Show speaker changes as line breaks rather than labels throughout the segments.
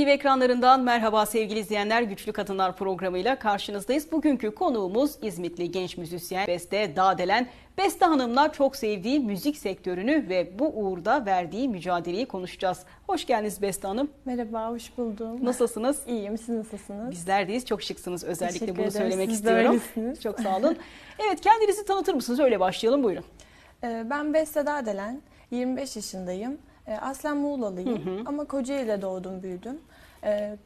TV ekranlarından merhaba sevgili izleyenler. Güçlü Kadınlar programıyla karşınızdayız. Bugünkü konuğumuz İzmitli genç müzisyen Beste Dağdelen. Beste Hanım'la çok sevdiği müzik sektörünü ve bu uğurda verdiği mücadeleyi konuşacağız. Hoş geldiniz Beste Hanım.
Merhaba, hoş buldum.
Nasılsınız?
İyiyim, siz nasılsınız?
Bizler deyiz. Çok şıksınız. Özellikle
Teşekkür
bunu
ederim.
söylemek
Siz de
istiyorum.
öylesiniz.
Çok sağ olun. Evet kendinizi tanıtır mısınız? Öyle başlayalım buyurun.
Ee, Ben Beste Dağdelen, 25 yaşındayım. Ee, Aslen Muğla'lıyım ama Kocaeli'de doğdum, büyüdüm. Ee,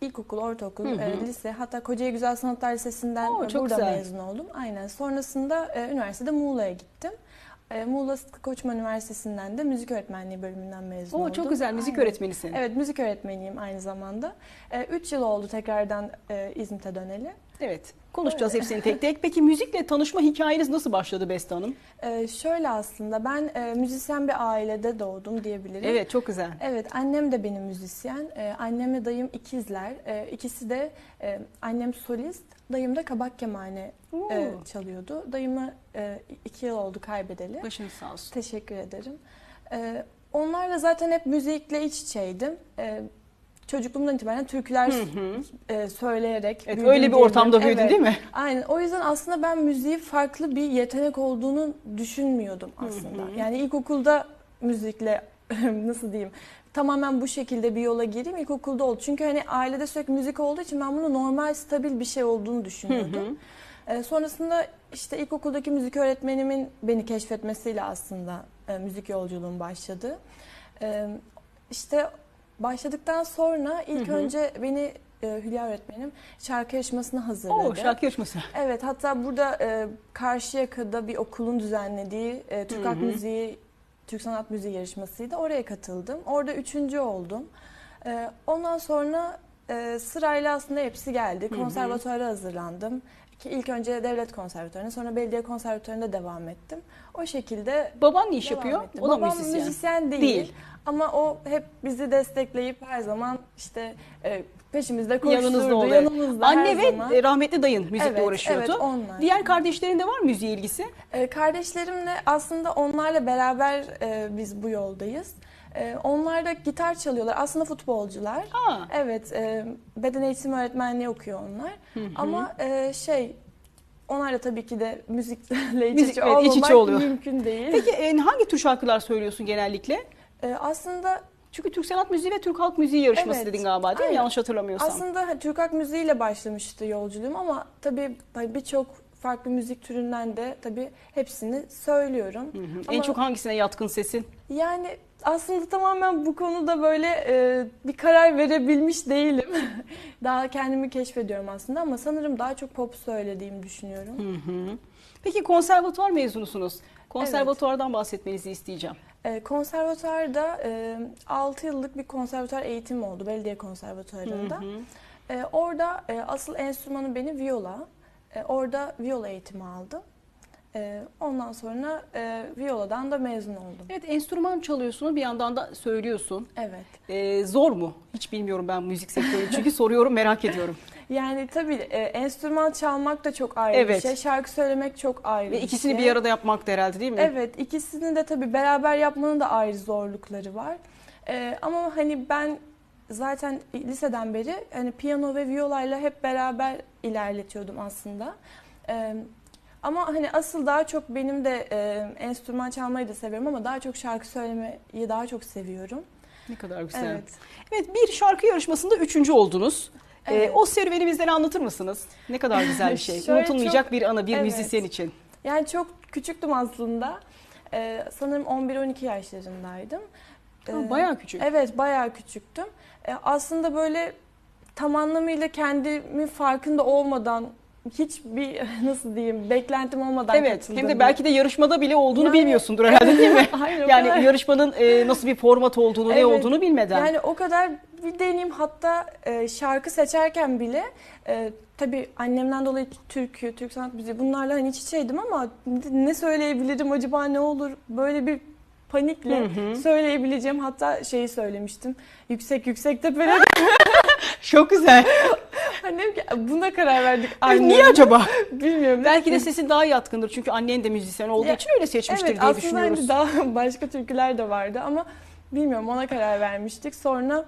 İlkokul, ortaokul, e, lise hatta Kocaeli Güzel Sanatlar Lisesi'nden
Oo,
e,
çok
burada
güzel.
mezun oldum. Aynen. Sonrasında e, üniversitede Muğla'ya gittim. E, Muğla Sıtkı Koçman Üniversitesi'nden de müzik öğretmenliği bölümünden mezun
Oo,
oldum.
çok güzel müzik
Aynen.
öğretmenisin.
Evet, müzik öğretmeniyim aynı zamanda. 3 yıl oldu tekrardan e, İzmit'e döneli.
Evet. Konuşacağız hepsini tek tek. Peki müzikle tanışma hikayeniz nasıl başladı Beste Hanım?
Ee, şöyle aslında ben e, müzisyen bir ailede doğdum diyebilirim.
Evet çok güzel.
Evet annem de benim müzisyen. Ee, annemle dayım ikizler. Ee, ikisi de e, annem solist, dayım da kabak kemane e, çalıyordu. Dayımı e, iki yıl oldu kaybedeli.
Başınız sağ olsun.
Teşekkür ederim. Ee, onlarla zaten hep müzikle iç içeydim. Ee, çocukluğumdan itibaren türküler
Hı hı.
e, söyleyerek
Evet, öyle bir ortamda büyüdün değil mi?
Aynen. O yüzden aslında ben müziği farklı bir yetenek olduğunu düşünmüyordum aslında.
hı.
Yani ilkokulda müzikle nasıl diyeyim tamamen bu şekilde bir yola gireyim ilkokulda oldu. Çünkü hani ailede sürekli müzik olduğu için ben bunu normal stabil bir şey olduğunu düşünüyordum. Ee, sonrasında işte ilkokuldaki müzik öğretmenimin beni keşfetmesiyle aslında e, müzik yolculuğum başladı. Ee, işte başladıktan sonra ilk
Hı hı.
önce beni e, Hülya öğretmenim şarkı yarışmasına hazırladı.
Oo, şarkı yarışması.
Evet hatta burada e, Karşıyaka'da bir okulun düzenlediği e, Türk
Hı
Halk. Müziği, Türk Sanat Müziği yarışmasıydı. Oraya katıldım. Orada üçüncü oldum. E, ondan sonra e, sırayla aslında hepsi geldi. Konservatuara hazırlandım. Ki ilk önce devlet konservatuarına sonra belediye konservatuarında devam ettim. O şekilde
Baban ne iş
devam
yapıyor?
ettim.
O da
Babam
müzisyen.
değil.
Değil.
Ama o hep bizi destekleyip her zaman işte e, peşimizde koşturdu.
Yanınızda oluyor.
yanımızda her
Anne ve
zaman.
e, rahmetli dayın müzikle
Evet,
uğraşıyordu.
evet, onlar.
Diğer kardeşlerin de var mı müziğe ilgisi?
Ee, Kardeşlerimle aslında onlarla beraber e, biz bu yoldayız. E, onlar da gitar çalıyorlar. Aslında futbolcular.
Aa,
Evet, e, beden eğitimi öğretmenliği okuyor onlar. Ama e, şey, onlar da tabii ki de müzikle iç içe
evet, iç içe
olmamak
oluyor.
mümkün değil.
Peki e, hangi tür şarkılar söylüyorsun genellikle?
E, aslında
Çünkü Türk sanat müziği ve Türk halk müziği yarışması
Evet,
dedin galiba değil mi? Yanlış hatırlamıyorsam.
aslında Türk halk müziğiyle başlamıştı yolculuğum ama tabii birçok farklı müzik türünden de tabii hepsini söylüyorum.
Hı hı.
Ama-
En çok hangisine yatkın sesin?
Yani aslında tamamen bu konuda böyle e, bir karar verebilmiş değilim. daha kendimi keşfediyorum aslında ama sanırım daha çok pop söylediğimi düşünüyorum.
Hı hı. Peki konservatuvar mezunusunuz. Konservatuvardan bahsetmenizi isteyeceğim.
E, konservatuarda e, 6 yıllık bir konservatuar eğitim oldu belediye konservatuarında.
Hı hı.
E, orada e, asıl enstrümanı beni viola. E, orada viola eğitimi aldım. E, ondan sonra e, violadan da mezun oldum.
Evet enstrüman çalıyorsun bir yandan da söylüyorsun.
Evet.
Ee, zor mu? Hiç bilmiyorum ben müzik sektörünü çünkü soruyorum merak ediyorum.
Yani tabii e, enstrüman çalmak da çok ayrı
Evet.
bir şey. Şarkı söylemek çok ayrı
Ve
bir
ikisini
şey.
bir arada yapmak da herhalde değil mi?
Evet ikisini de tabii beraber yapmanın da ayrı zorlukları var. E, ama hani ben zaten liseden beri hani piyano ve viyolayla hep beraber ilerletiyordum aslında. E, ama hani asıl daha çok benim de e, enstrüman çalmayı da seviyorum ama daha çok şarkı söylemeyi daha çok seviyorum.
Ne kadar güzel.
Evet.
Evet bir şarkı yarışmasında üçüncü oldunuz. Ee,
Evet.
o serüveni bizlere anlatır mısınız? Ne kadar güzel bir şey. Unutulmayacak
çok-
bir anı bir
Evet.
müzisyen için.
Yani çok küçüktüm aslında. E, sanırım 11-12 yaşlarındaydım.
Ha,
E,
bayağı küçük.
Evet bayağı küçüktüm. E, aslında böyle tam anlamıyla kendimin farkında olmadan hiçbir nasıl diyeyim beklentim olmadan
Evet
katıldım.
hem de belki de yarışmada bile olduğunu
Yani-
bilmiyorsundur herhalde değil mi?
O
Yani
kadar-
yarışmanın e, nasıl bir format olduğunu, ne
Evet.
olduğunu bilmeden.
Yani o kadar bir deneyim hatta e, şarkı seçerken bile e, tabii annemden dolayı türkü, Türk sanat müziği bunlarla hani iç içeydim ama ne söyleyebilirim acaba ne olur böyle bir panikle
Hı hı.
söyleyebileceğim hatta şeyi söylemiştim yüksek yüksek tepelere
Çok güzel.
Annem ki buna karar verdik
Ay,
annemle.
Niye acaba?
bilmiyorum
Belki de sesin daha yatkındır çünkü annen de müzisyen olduğu
Ya,
için öyle seçmiştir
evet,
diye
aslında
düşünüyoruz.
hani daha başka türküler de vardı ama bilmiyorum ona karar vermiştik. Sonra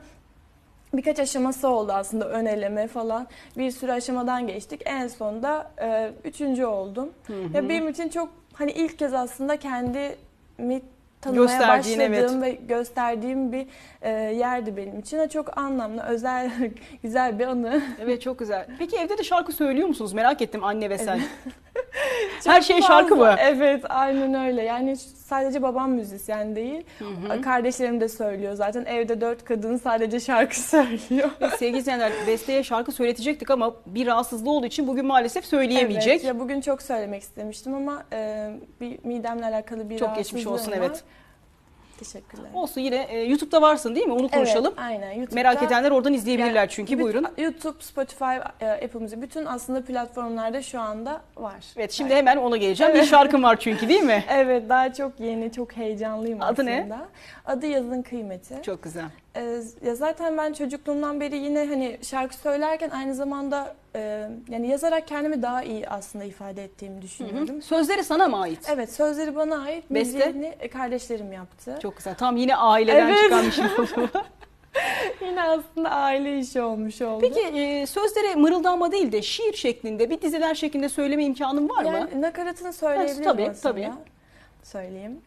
birkaç aşaması oldu aslında ön eleme falan. Bir sürü aşamadan geçtik. En sonunda e, üçüncü oldum. Ya benim için çok hani ilk kez aslında kendimi tanımaya başladığım ve gösterdiğim bir e, yerdi benim için. Çok anlamlı, özel, güzel bir anı.
Evet çok güzel. Peki evde de şarkı söylüyor musunuz? Merak ettim anne ve sen. Her şey
Çok
şarkı
fazla.
mı?
Evet, aynen öyle. Yani sadece babam müzisyen değil. Kardeşlerim de söylüyor zaten. Evde dört kadın sadece şarkı söylüyor.
Sevgili izleyenler Beste'ye şarkı söyletecektik ama bir rahatsızlığı olduğu için bugün maalesef söyleyemeyecek.
Evet, ya bugün çok söylemek istemiştim ama e, bir midemle alakalı bir
Çok geçmiş olsun
rahatsızlığım
evet.
Teşekkürler.
Olsun yine e, YouTube'da varsın değil mi? Onu konuşalım.
Evet, aynen. YouTube'da,
Merak edenler oradan izleyebilirler
Yani
çünkü
bütün-
buyurun.
YouTube, Spotify, e, Apple bütün aslında platformlarda şu anda var.
Evet şimdi hemen ona geleceğim. Bir şarkım var çünkü değil mi?
Evet daha çok yeni, çok heyecanlıyım
Adı
aslında.
ne?
Adı Yazın Kıymeti.
Çok güzel.
Ee, ya zaten ben çocukluğumdan beri yine hani şarkı söylerken aynı zamanda e, yani yazarak kendimi daha iyi aslında ifade ettiğimi
Hı hı.
düşünüyorum.
Sözleri sana mı ait?
Evet sözleri bana ait.
Beste?
Müziğini e, kardeşlerim yaptı.
Çok güzel. Tam yine aileden
Evet.
bir şey.
Yine aslında aile işi olmuş oldu.
Peki e, sözleri mırıldanma değil de şiir şeklinde, bir dizeler şeklinde söyleme imkanın var mı?
yani nakaratını söyleyebilirim
tabii,
aslında.
tabii.
Söyleyeyim.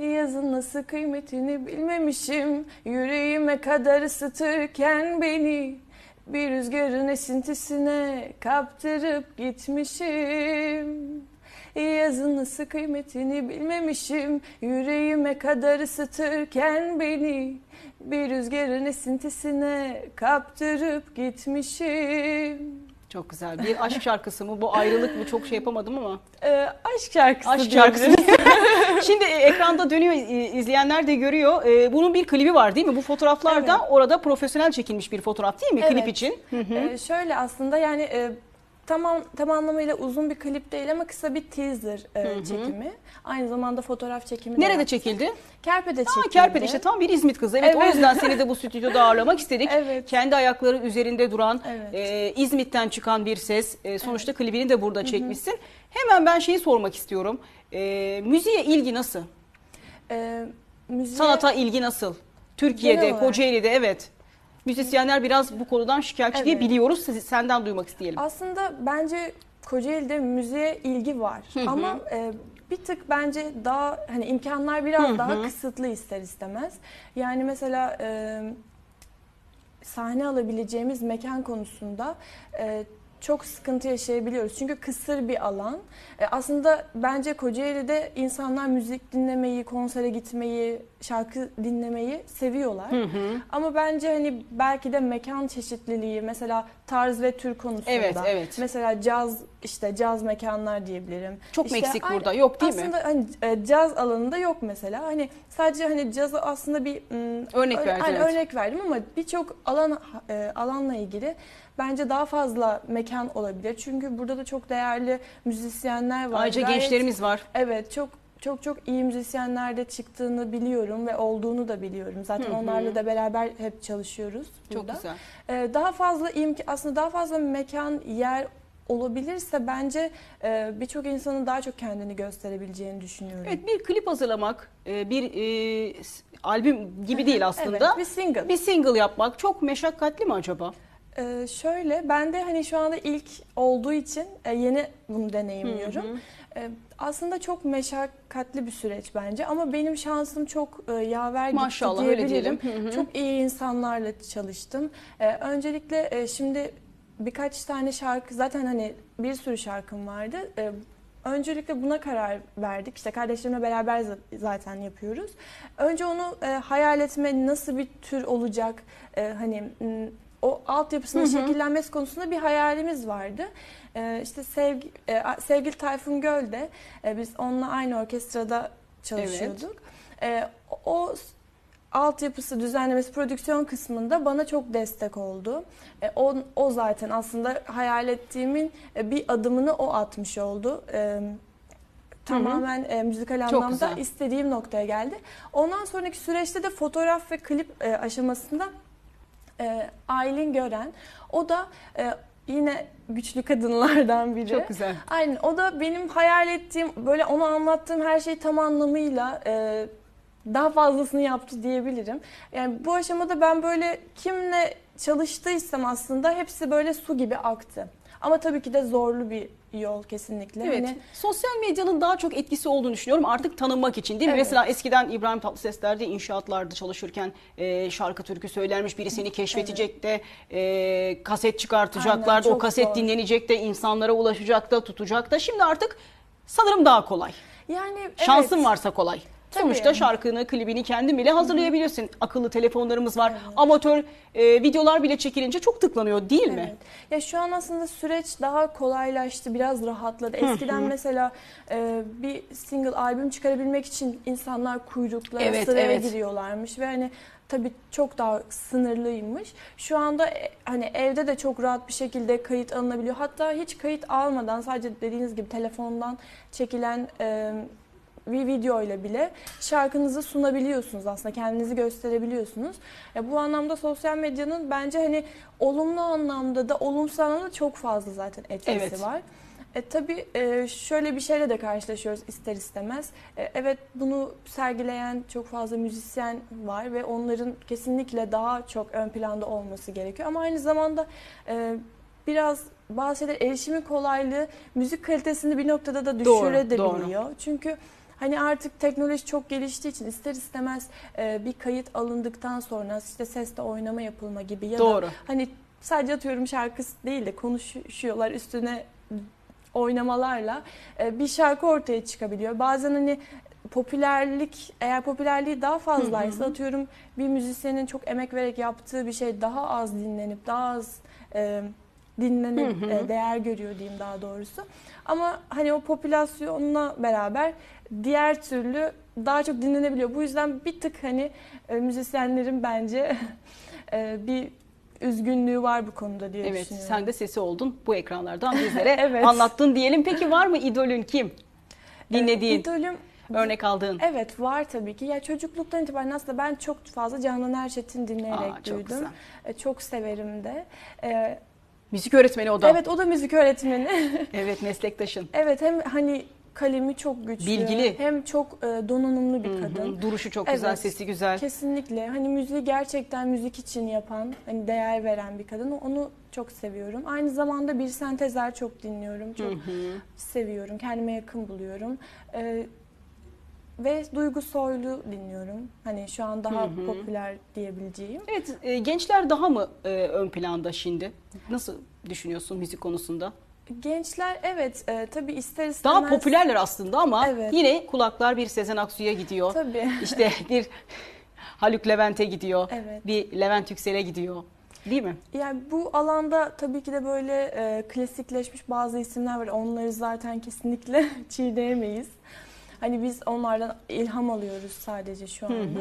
Yazın nasıl kıymetini bilmemişim Yüreğime kadar ısıtırken beni Bir rüzgarın esintisine kaptırıp gitmişim Yazın nasıl kıymetini bilmemişim Yüreğime kadar ısıtırken beni Bir rüzgarın esintisine kaptırıp gitmişim
Çok güzel. Bir aşk şarkısı mı? Bu ayrılık mı? Çok şey yapamadım ama.
Ee, aşk şarkısı
Aşk şarkısı. Şimdi e, ekranda dönüyor, e, izleyenler de görüyor. E, Bunun bir klibi var değil mi? Bu fotoğraflarda orada profesyonel çekilmiş bir fotoğraf değil mi? Klip
Evet.
için. Hı hı.
Ee, şöyle aslında yani e, tamam tam anlamıyla uzun bir klip değil ama kısa bir teaser e,
Hı hı.
çekimi. Aynı zamanda fotoğraf çekimi de
Nerede çekildi?
Kerpe'de
Aa,
çekildi.
Kerpet işte tam bir İzmit kızı. Evet, o
Evet.
yüzden seni de bu stüdyoda ağırlamak istedik.
Evet.
Kendi ayakları üzerinde duran,
Evet.
e, İzmit'ten çıkan bir ses. E, sonuçta klibini de burada çekmişsin. Hemen ben şeyi sormak istiyorum. E, müziğe ilgi nasıl?
Ee, müziğe-
Sanata ilgi nasıl? Türkiye'de. Kocaeli'de evet. Müzisyenler biraz bu konudan şikayetçi diye
Evet.
biliyoruz. Siz- Senden duymak isteyelim.
Aslında bence Kocaeli'de müziğe ilgi var. Ama e, bir tık bence daha hani imkanlar biraz
Hı hı.
daha kısıtlı ister istemez. Yani mesela e, sahne alabileceğimiz mekan konusunda e, çok sıkıntı yaşayabiliyoruz. Çünkü kısır bir alan. E, aslında bence Kocaeli'de insanlar müzik dinlemeyi, konsere gitmeyi, şarkı dinlemeyi seviyorlar.
Hı hı.
Ama bence hani belki de mekan çeşitliliği mesela tarz ve tür konusunda.
Evet, evet.
Mesela caz işte caz mekanlar diyebilirim.
Çok
İşte
Meksik
aynı-
burada yok değil mi?
aslında hani e, caz alanında yok mesela. Hani sadece hani cazı aslında bir
Örnek
öyle-
verdin,
hani
evet.
örnek verdim ama birçok alan e, alanla ilgili bence daha fazla mekan olabilir. Çünkü burada da çok değerli müzisyenler var.
Ayrıca
Gayet-
gençlerimiz var.
Evet çok çok çok iyi müzisyenler de çıktığını biliyorum ve olduğunu da biliyorum. Zaten
Hı hı.
onlarla da beraber hep çalışıyoruz
Çok
burada.
güzel.
Ee, daha fazla imk aslında daha fazla mekan yer olabilirse bence e, birçok insanın daha çok kendini gösterebileceğini düşünüyorum.
Evet bir klip hazırlamak e, bir e, albüm gibi değil aslında.
Evet, bir single.
Bir single yapmak çok meşakkatli mi acaba?
Ee, şöyle ben de hani şu anda ilk olduğu için e, yeni bunu deneyimliyorum.
Hı hı.
Ee, aslında çok meşakkatli bir süreç bence ama benim şansım çok e, yaver gitti
Maşallah öyle
diyebilirim.
diyelim. Hı hı.
Çok iyi insanlarla çalıştım. Ee, öncelikle e, şimdi birkaç tane şarkı zaten hani bir sürü şarkım vardı. Ee, öncelikle buna karar verdik. İşte kardeşlerimle beraber za- zaten yapıyoruz. Önce onu e, hayal etme nasıl bir tür olacak e, hani o altyapısının şekillenmesi konusunda bir hayalimiz vardı. E, işte sevgi, e, sevgili Tayfun Göl de e, biz onunla aynı orkestrada çalışıyorduk. E, o altyapısı, düzenlemesi, prodüksiyon kısmında bana çok destek oldu. E, o, o zaten aslında hayal ettiğimin e, bir adımını o atmış oldu. E, tamamen e, müzikal anlamda istediğim noktaya geldi. Ondan sonraki süreçte de fotoğraf ve klip e, aşamasında e, Aylin Gören, o da e, yine güçlü kadınlardan biri.
Çok güzel.
Aynen o da benim hayal ettiğim böyle ona anlattığım her şeyi tam anlamıyla e, daha fazlasını yaptı diyebilirim. Yani bu aşamada ben böyle kimle çalıştıysam aslında hepsi böyle su gibi aktı. Ama tabii ki de zorlu bir yol kesinlikle.
Evet.
Hani
Sosyal medyanın daha çok etkisi olduğunu düşünüyorum artık tanınmak için değil mi?
Evet.
Mesela eskiden İbrahim Tatlıses derdi inşaatlarda çalışırken e, şarkı türkü söylermiş biri seni keşfedecek de e, kaset çıkartacaklardı.
Aynen,
o kaset
doğru.
dinlenecek de insanlara ulaşacak da tutacak da. Şimdi artık sanırım daha kolay.
yani
Şansın
evet.
varsa kolay. Sonuçta şarkını, klibini kendin bile hazırlayabilirsin. Akıllı telefonlarımız var. Amatör e, videolar bile çekilince çok tıklanıyor değil mi?
Evet. Ya şu an aslında süreç daha kolaylaştı, biraz rahatladı. Eskiden mesela e, bir single albüm çıkarabilmek için insanlar kuyruklara,
Evet,
sıraya
evet.
giriyorlarmış ve hani tabii çok daha sınırlıymış. Şu anda e, hani evde de çok rahat bir şekilde kayıt alınabiliyor. Hatta hiç kayıt almadan sadece dediğiniz gibi telefondan çekilen e, bir video ile bile şarkınızı sunabiliyorsunuz aslında kendinizi gösterebiliyorsunuz. Ya bu anlamda sosyal medyanın bence hani olumlu anlamda da olumsuz anlamda da çok fazla zaten etkisi
Evet.
var. E, tabii e, şöyle bir şeyle de karşılaşıyoruz ister istemez. E, evet bunu sergileyen çok fazla müzisyen var ve onların kesinlikle daha çok ön planda olması gerekiyor. Ama aynı zamanda e, biraz bazı şeyler erişimi kolaylığı müzik kalitesini bir noktada da
Doğru,
düşürebiliyor. Çünkü Hani artık teknoloji çok geliştiği için ister istemez e, bir kayıt alındıktan sonra işte sesle oynama yapılma gibi ya
Doğru.
da hani sadece atıyorum şarkı değil de konuşuyorlar üstüne oynamalarla e, bir şarkı ortaya çıkabiliyor. Bazen hani popülerlik eğer popülerliği daha fazlaysa atıyorum bir müzisyenin çok emek vererek yaptığı bir şey daha az dinlenip daha az e, dinlenip e, değer görüyor diyeyim daha doğrusu. Ama hani o popülasyonla beraber diğer türlü daha çok dinlenebiliyor. Bu yüzden bir tık hani e, müzisyenlerin bence e, bir üzgünlüğü var bu konuda diye
Evet,
düşünüyorum.
sen de sesi oldun bu ekranlardan bizlere
Evet.
anlattın diyelim. Peki var mı idolün kim? Dinlediğin,
E, idolüm
örnek aldığın.
Evet var tabii ki. Ya çocukluktan itibaren aslında ben çok fazla Canan Erçetin dinleyerek
Aa, çok
büyüdüm.
güzel.
Çok severim de. E,
Müzik öğretmeni o da.
Evet o da müzik öğretmeni.
Evet, meslektaşın.
evet hem hani kalemi çok güçlü.
Bilgili.
Hem çok e, donanımlı bir
Hı hı,
kadın.
Duruşu çok güzel,
Evet.
sesi güzel.
Kesinlikle. Hani müziği gerçekten müzik için yapan, hani değer veren bir kadın. Onu çok seviyorum. Aynı zamanda bir sentezer çok dinliyorum. Çok
Hı hı.
seviyorum. Kendime yakın buluyorum. Ee, ve Duygu Soylu dinliyorum. Hani şu an daha
Hı hı.
popüler diyebileceğim.
Evet, e, gençler daha mı e, ön planda şimdi? Nasıl düşünüyorsun müzik konusunda?
Gençler evet e, tabii ister istemez.
Daha popülerler aslında ama
Evet.
yine kulaklar bir Sezen Aksu'ya gidiyor.
Tabii.
İşte bir Haluk Levent'e gidiyor.
Evet.
Bir Levent Yüksel'e gidiyor. Değil mi?
Yani bu alanda tabii ki de böyle e, klasikleşmiş bazı isimler var. Onları zaten kesinlikle çiğneyemeyiz. Hani biz onlardan ilham alıyoruz sadece şu anda.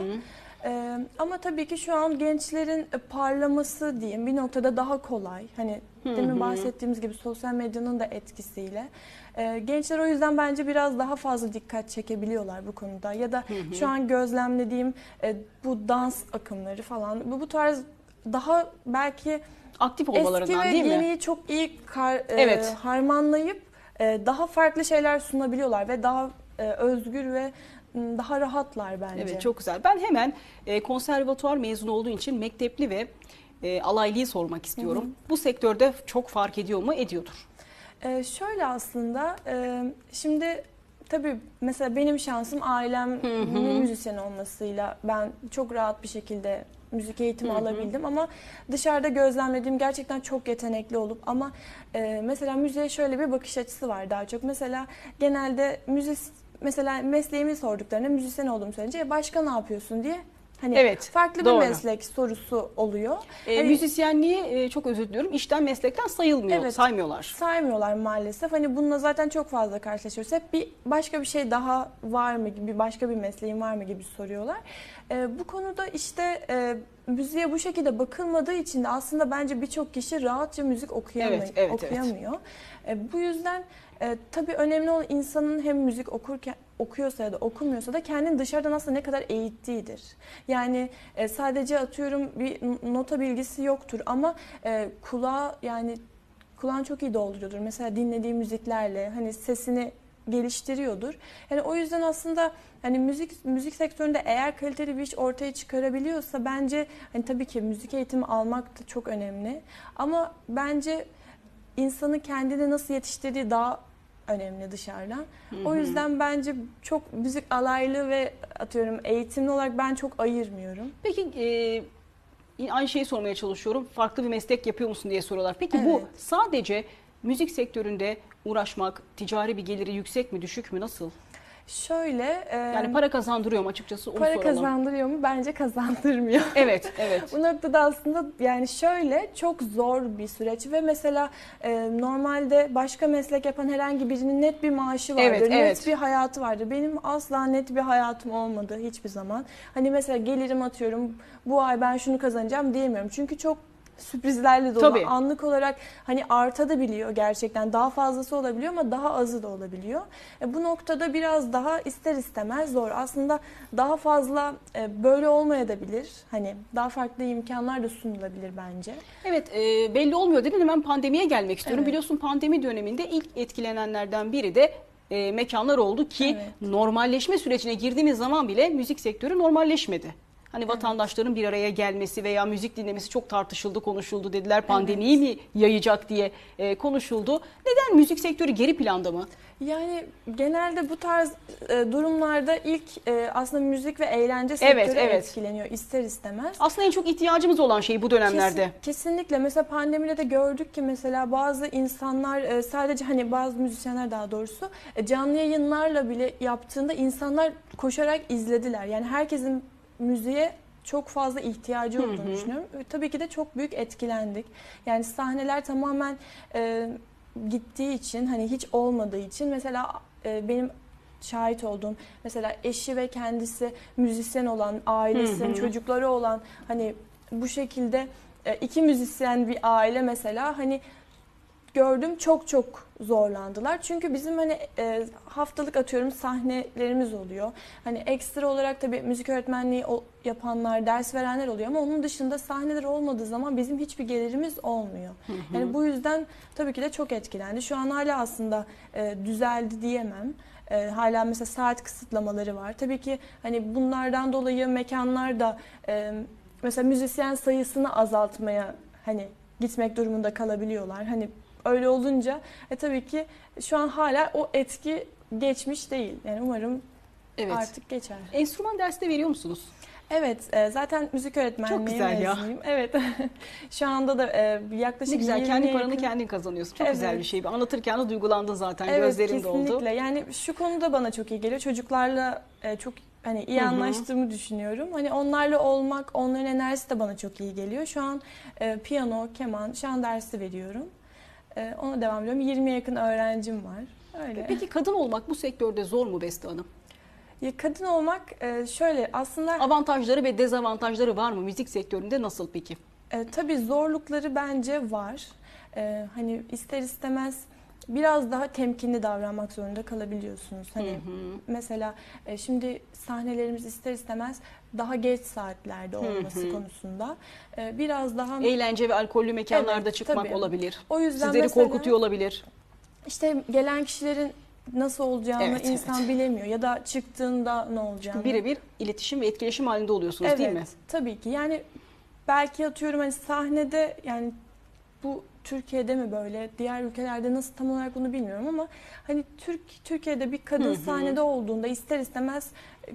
E, ama tabii ki şu an gençlerin e, parlaması diyeyim bir noktada daha kolay. Hani demin bahsettiğimiz gibi sosyal medyanın da etkisiyle. E, gençler o yüzden bence biraz daha fazla dikkat çekebiliyorlar bu konuda. Ya da şu an gözlemlediğim e, bu dans akımları falan bu, bu tarz daha belki
Aktif
eski
olmalarından
ve
değil mi?
yeniyi çok iyi kar- e,
Evet.
harmanlayıp e, daha farklı şeyler sunabiliyorlar ve daha özgür ve m, daha rahatlar bence.
Evet çok güzel. Ben hemen e, konservatuvar mezunu olduğu için mektepli ve e, alaylıyı sormak istiyorum. Bu sektörde çok fark ediyor mu? Ediyordur.
E, şöyle aslında e, şimdi tabii mesela benim şansım ailemin müzisyen olmasıyla ben çok rahat bir şekilde müzik eğitimi alabildim ama dışarıda gözlemlediğim gerçekten çok yetenekli olup ama e, mesela müziğe şöyle bir bakış açısı var daha çok. Mesela genelde müzis mesela mesleğimi sorduklarında müzisyen olduğumu söyleyince "E, başka ne yapıyorsun? diye hani
Evet,
farklı
doğru.
bir meslek sorusu oluyor.
E,
Hani-
müzisyenliği e, çok özür diliyorum. işten meslekten sayılmıyor,
Evet.
saymıyorlar.
saymıyorlar maalesef. Hani bununla zaten çok fazla karşılaşıyoruz. Hep bir başka bir şey daha var mı gibi, başka bir mesleğin var mı gibi soruyorlar. Ee, bu konuda işte e, müziğe bu şekilde bakılmadığı için de aslında bence birçok kişi rahatça müzik okuyamıyor.
Evet, evet,
okuyamıyor. E, bu yüzden e, tabii önemli olan insanın hem müzik okurken okuyorsa ya da okumuyorsa da kendini dışarıdan aslında ne kadar eğittiğidir. Yani e, sadece atıyorum bir nota bilgisi yoktur ama e, kulağa yani kulağını çok iyi dolduruyordur. Mesela dinlediği müziklerle hani sesini geliştiriyordur. Yani o yüzden aslında hani müzik müzik sektöründe eğer kaliteli bir iş ortaya çıkarabiliyorsa bence hani tabii ki müzik eğitimi almak da çok önemli. Ama bence insanı kendini nasıl yetiştirdiği daha önemli dışarıdan. O yüzden bence çok müzik alaylı ve atıyorum eğitimli olarak ben çok ayırmıyorum.
Peki e, aynı şeyi sormaya çalışıyorum. Farklı bir meslek yapıyor musun diye soruyorlar. Peki bu
Evet.
sadece müzik sektöründe uğraşmak, ticari bir geliri yüksek mi, düşük mü, nasıl?
Şöyle e,
Yani para kazandırıyor mu açıkçası onu
para
soralım.
kazandırıyor mu? Bence kazandırmıyor.
Evet, evet.
Bu noktada aslında yani şöyle çok zor bir süreç ve mesela e, normalde başka meslek yapan herhangi birinin net bir maaşı vardır,
Evet,
net
evet.
bir hayatı vardır. Benim asla net bir hayatım olmadı hiçbir zaman. Hani mesela gelirim atıyorum bu ay ben şunu kazanacağım diyemiyorum. Çünkü çok sürprizlerle dolu.
Tabii.
Anlık olarak hani artabiliyor gerçekten. Daha fazlası olabiliyor ama daha azı da olabiliyor. E, bu noktada biraz daha ister istemez zor. Aslında daha fazla e, böyle olmayabilir. Hani daha farklı imkanlar da sunulabilir bence.
Evet e, belli olmuyor dedin hemen pandemiye gelmek istiyorum.
Evet.
Biliyorsun pandemi döneminde ilk etkilenenlerden biri de e, mekanlar oldu ki
Evet.
normalleşme sürecine girdiğimiz zaman bile müzik sektörü normalleşmedi. Hani vatandaşların bir araya gelmesi veya müzik dinlemesi çok tartışıldı, konuşuldu dediler. Pandemiyi mi yayacak diye e, konuşuldu. Neden müzik sektörü geri planda mı?
Yani genelde bu tarz e, durumlarda ilk e, aslında müzik ve eğlence sektörü
Evet,
etkileniyor ister istemez.
Aslında en çok ihtiyacımız olan şey bu dönemlerde.
Kesin- kesinlikle. Mesela pandemide de gördük ki mesela bazı insanlar e, sadece hani bazı müzisyenler daha doğrusu e, canlı yayınlarla bile yaptığında insanlar koşarak izlediler. Yani herkesin müziğe çok fazla ihtiyacı olduğunu düşünüyorum. Ve tabii ki de çok büyük etkilendik. Yani sahneler tamamen e, gittiği için hani hiç olmadığı için mesela e, benim şahit olduğum mesela eşi ve kendisi müzisyen olan ailesi,
Hı hı.
çocukları olan hani bu şekilde e, iki müzisyen bir aile mesela hani gördüm çok çok zorlandılar. Çünkü bizim hani e, haftalık atıyorum sahnelerimiz oluyor. Hani ekstra olarak tabii müzik öğretmenliği yapanlar, ders verenler oluyor ama onun dışında sahneler olmadığı zaman bizim hiçbir gelirimiz olmuyor. Yani bu yüzden tabii ki de çok etkilendi. Şu an hala aslında e, düzeldi diyemem. E, hala mesela saat kısıtlamaları var. Tabii ki hani bunlardan dolayı mekanlar da e, mesela müzisyen sayısını azaltmaya hani gitmek durumunda kalabiliyorlar. Hani öyle olunca e, tabii ki şu an hala o etki geçmiş değil. Yani umarım
Evet.
artık geçer.
Enstrüman dersi de veriyor musunuz?
Evet, e, zaten müzik öğretmenliği
Çok güzel ya.
mezunuyum. Evet. Şu anda da e, yaklaşık
Ne güzel
20'ye
kendi paranı
yakın-
kendin kazanıyorsun. Çok
Evet.
güzel bir şey. Anlatırken de duygulandın zaten.
Evet,
Gözlerin
kesinlikle.
doldu.
Yani şu konuda bana çok iyi geliyor. Çocuklarla e, çok hani iyi
Hı hı.
anlaştığımı düşünüyorum. Hani onlarla olmak, onların enerjisi de bana çok iyi geliyor. Şu an e, piyano, keman, şan dersi veriyorum. E, ona devam ediyorum. 20'ye yakın öğrencim var. Öyle.
Peki kadın olmak bu sektörde zor mu Beste Hanım?
Ya kadın olmak e, şöyle aslında
Avantajları ve dezavantajları var mı? Müzik sektöründe nasıl peki?
E, tabii zorlukları bence var. E, hani ister istemez biraz daha temkinli davranmak zorunda kalabiliyorsunuz. Hani
Hı hı.
mesela e, şimdi sahnelerimiz ister istemez daha geç saatlerde olması
hı.
konusunda e, biraz daha
Eğlence ve alkollü mekanlarda
Evet,
çıkmak
tabii.
olabilir.
o yüzden
Sizleri
mesela
korkutuyor olabilir.
işte gelen kişilerin nasıl olacağını
Evet,
insan bilemiyor ya da çıktığında ne olacağını.
Birebir iletişim ve etkileşim halinde oluyorsunuz değil mi?
Tabii ki. Yani belki atıyorum hani sahnede yani bu Türkiye'de mi böyle, diğer ülkelerde nasıl tam olarak bunu bilmiyorum ama hani Türk Türkiye'de bir kadın
Hı hı.
sahnede olduğunda ister istemez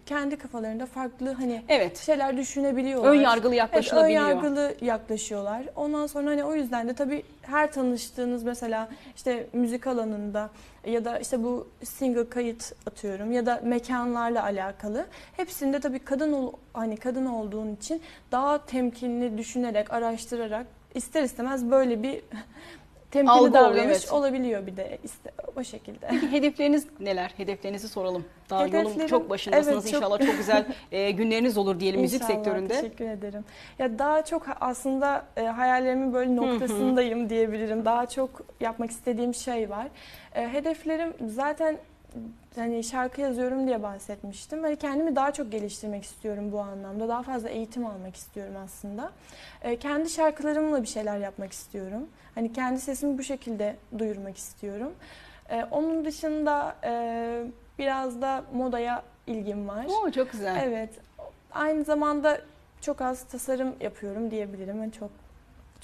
kendi kafalarında farklı hani
Evet.
şeyler düşünebiliyorlar.
Ön yargılı
Evet, ön
yaklaşılabiliyor.
yargılı yaklaşıyorlar. Ondan sonra hani o yüzden de tabii her tanıştığınız mesela işte müzik alanında ya da işte bu single kayıt atıyorum ya da mekanlarla alakalı hepsinde tabii kadın ol, hani kadın olduğun için daha temkinli düşünerek, araştırarak ister istemez böyle bir temkinli
Algı oluyor,
davranış
evet.
olabiliyor bir de iste, o şekilde.
Peki hedefleriniz neler? Hedeflerinizi soralım. Daha yolun
Hedeflerim-
çok başındasınız.
evet, çok-
İnşallah çok güzel e, günleriniz olur diyelim müzik
İnşallah,
sektöründe.
Teşekkür ederim. Ya daha çok aslında e, hayallerimin böyle noktasındayım diyebilirim. Daha çok yapmak istediğim şey var. E, hedeflerim zaten hani şarkı yazıyorum diye bahsetmiştim. Hani kendimi daha çok geliştirmek istiyorum bu anlamda. Daha fazla eğitim almak istiyorum aslında. E, kendi şarkılarımla bir şeyler yapmak istiyorum. Hani kendi sesimi bu şekilde duyurmak istiyorum. E, onun dışında e, biraz da modaya ilgim var.
Oo, çok güzel.
Evet. Aynı zamanda çok az tasarım yapıyorum diyebilirim. Yani çok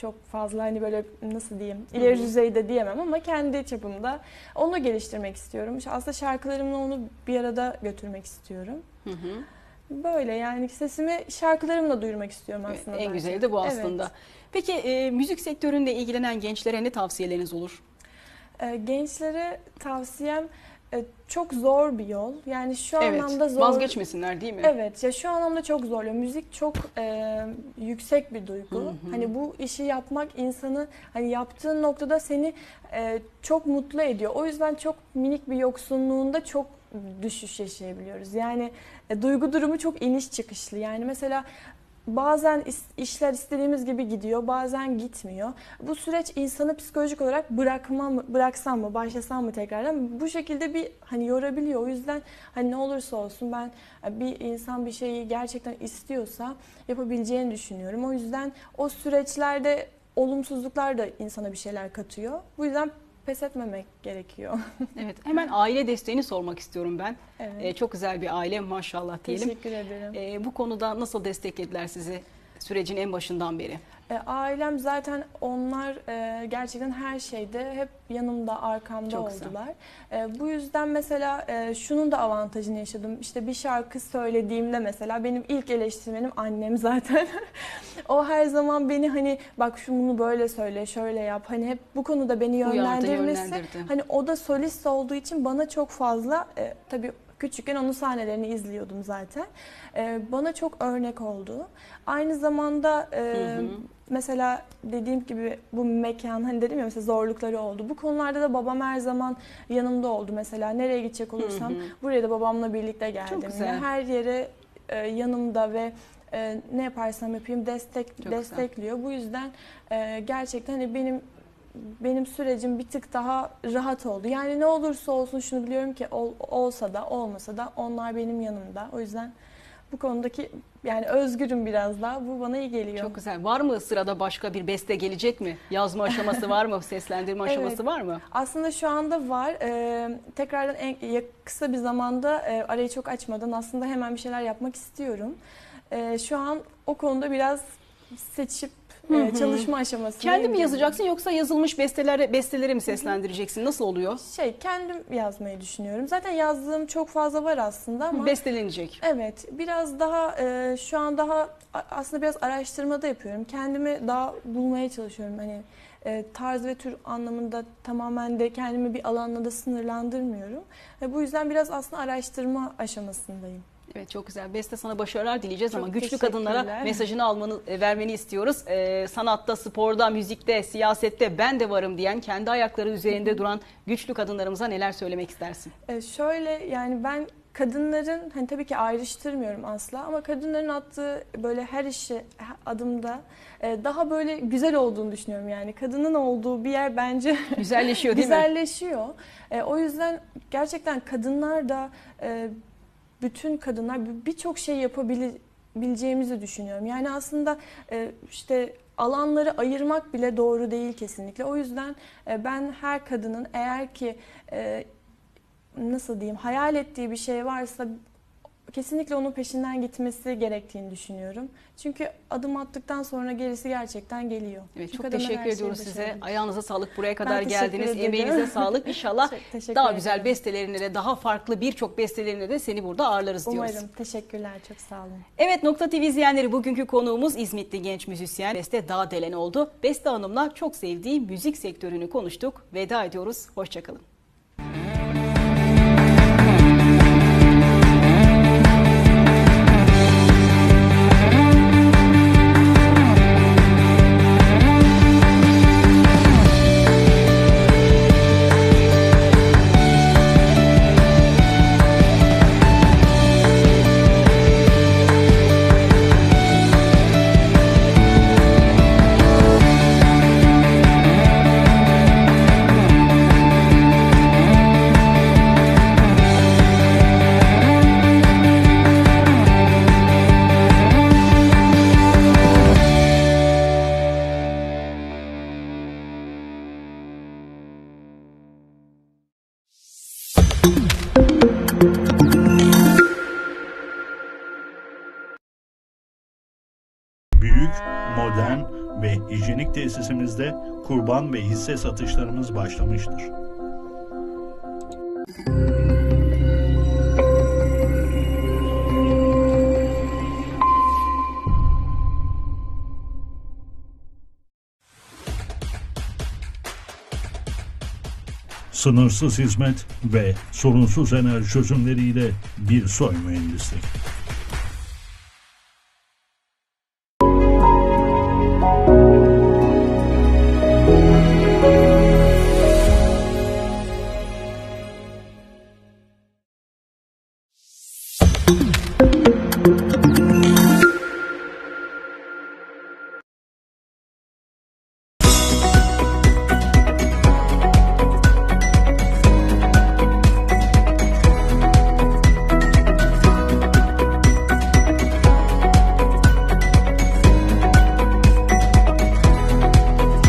çok fazla hani böyle nasıl diyeyim ileri
Hı hı.
düzeyde diyemem ama kendi çapımda onu geliştirmek istiyorum. İşte Aslında şarkılarımla onu bir arada götürmek istiyorum.
Hı hı.
Böyle yani sesimi şarkılarımla duyurmak istiyorum
Evet,
aslında.
en güzeli de bu
Evet.
aslında. Peki e, müzik sektöründe ilgilenen gençlere ne tavsiyeleriniz olur?
Ee, gençlere tavsiyem e, çok zor bir yol. Yani şu
evet.
anlamda zor.
Vazgeçmesinler değil mi?
Evet ya şu anlamda çok zorluyor. Müzik çok e, yüksek bir duygu.
Hı hı.
Hani bu işi yapmak insanı hani yaptığın noktada seni e, çok mutlu ediyor. O yüzden çok minik bir yoksunluğunda çok düşüş yaşayabiliyoruz. Yani e, duygu durumu çok iniş çıkışlı. Yani mesela bazen işler istediğimiz gibi gidiyor, bazen gitmiyor. Bu süreç insanı psikolojik olarak bırakmam mı, bıraksam mı, başlasam mı tekrardan bu şekilde bir hani yorabiliyor. O yüzden hani ne olursa olsun ben e, bir insan bir şeyi gerçekten istiyorsa yapabileceğini düşünüyorum. O yüzden o süreçlerde olumsuzluklar da insana bir şeyler katıyor. Bu yüzden pes etmemek gerekiyor.
Evet. Hemen aile desteğini sormak istiyorum ben.
Evet.
E, çok güzel bir aile maşallah diyelim.
Teşekkür ederim.
E, bu konuda nasıl desteklediler sizi sürecin en başından beri?
E, ailem zaten onlar e, gerçekten her şeyde hep yanımda, arkamda
Çok
oldular. E, bu yüzden mesela e, şunun da avantajını yaşadım. İşte bir şarkı söylediğimde mesela benim ilk eleştirmenim annem zaten. o her zaman beni hani bak şunu böyle söyle, şöyle yap. Hani hep bu konuda beni
Uyardı,
yönlendirmesi.
yönlendirdi.
Hani o da solist olduğu için bana çok fazla e, tabii küçükken onun sahnelerini izliyordum zaten. E, bana çok örnek oldu. Aynı zamanda e,
Hı hı.
mesela dediğim gibi bu mekan hani dedim ya mesela zorlukları oldu. Bu konularda da babam her zaman yanımda oldu. Mesela nereye gidecek olursam
Hı hı.
buraya da babamla birlikte geldim.
güzel.
Yine Her yere e, yanımda ve e, ne yaparsam yapayım destek
güzel.
destekliyor. Bu yüzden e, gerçekten hani benim benim sürecim bir tık daha rahat oldu. Yani ne olursa olsun şunu biliyorum ki ol- olsa da olmasa da onlar benim yanımda. O yüzden bu konudaki yani özgürüm biraz daha. Bu bana iyi geliyor.
Çok güzel. Var mı sırada başka bir beste gelecek mi? Yazma aşaması var mı? Seslendirme
Evet.
aşaması var mı?
Aslında şu anda var. Ee, tekrardan en, kısa bir zamanda e, arayı çok açmadan aslında hemen bir şeyler yapmak istiyorum. Ee, şu an o konuda biraz seçip e, çalışma aşamasındayım.
Kendi mi yazacaksın yoksa yazılmış besteleri, besteleri mi seslendireceksin? Nasıl oluyor?
Şey kendim yazmayı düşünüyorum. Zaten yazdığım çok fazla var aslında ama
Bestelenecek.
Evet, biraz daha e, şu an daha aslında biraz araştırmada yapıyorum. Kendimi daha bulmaya çalışıyorum. Hani e, tarz ve tür anlamında tamamen de kendimi bir alanla da sınırlandırmıyorum. Ve bu yüzden biraz aslında araştırma aşamasındayım.
Evet çok güzel. Beste sana başarılar dileyeceğiz
Çok
ama güçlü kadınlara mesajını almanı, e, vermeni istiyoruz. Ee, sanatta, sporda, müzikte, siyasette ben de varım diyen, kendi ayakları üzerinde duran güçlü kadınlarımıza neler söylemek istersin?
E, şöyle yani ben kadınların hani tabii ki ayrıştırmıyorum asla ama kadınların attığı böyle her işi adımda e, daha böyle güzel olduğunu düşünüyorum yani kadının olduğu bir yer bence
Güzelleşiyor değil mi?
güzelleşiyor. E, o yüzden gerçekten kadınlar da bütün kadınlar bir- birçok şey yapabileceğimizi düşünüyorum. Yani aslında e, işte alanları ayırmak bile doğru değil kesinlikle. O yüzden e, ben her kadının eğer ki e, nasıl diyeyim hayal ettiği bir şey varsa kesinlikle onun peşinden gitmesi gerektiğini düşünüyorum. Çünkü adım attıktan sonra gerisi gerçekten geliyor.
Evet çok teşekkür ediyoruz size. Ayağınıza sağlık buraya kadar geldiniz.
ederim.
Emeğinize sağlık. İnşallah daha
ederim.
güzel bestelerine de daha farklı birçok bestelerine de seni burada ağırlarız diyoruz.
Umarım. Teşekkürler. Çok sağ olun.
Evet Nokta TV izleyenleri bugünkü konuğumuz İzmitli genç müzisyen Beste Dağdelen oldu. Beste Hanım'la çok sevdiği müzik sektörünü konuştuk. Veda ediyoruz. Hoşçakalın.
Kurban ve hisse satışlarımız başlamıştır. Sınırsız hizmet ve sorunsuz enerji çözümleriyle bir soy mühendislik.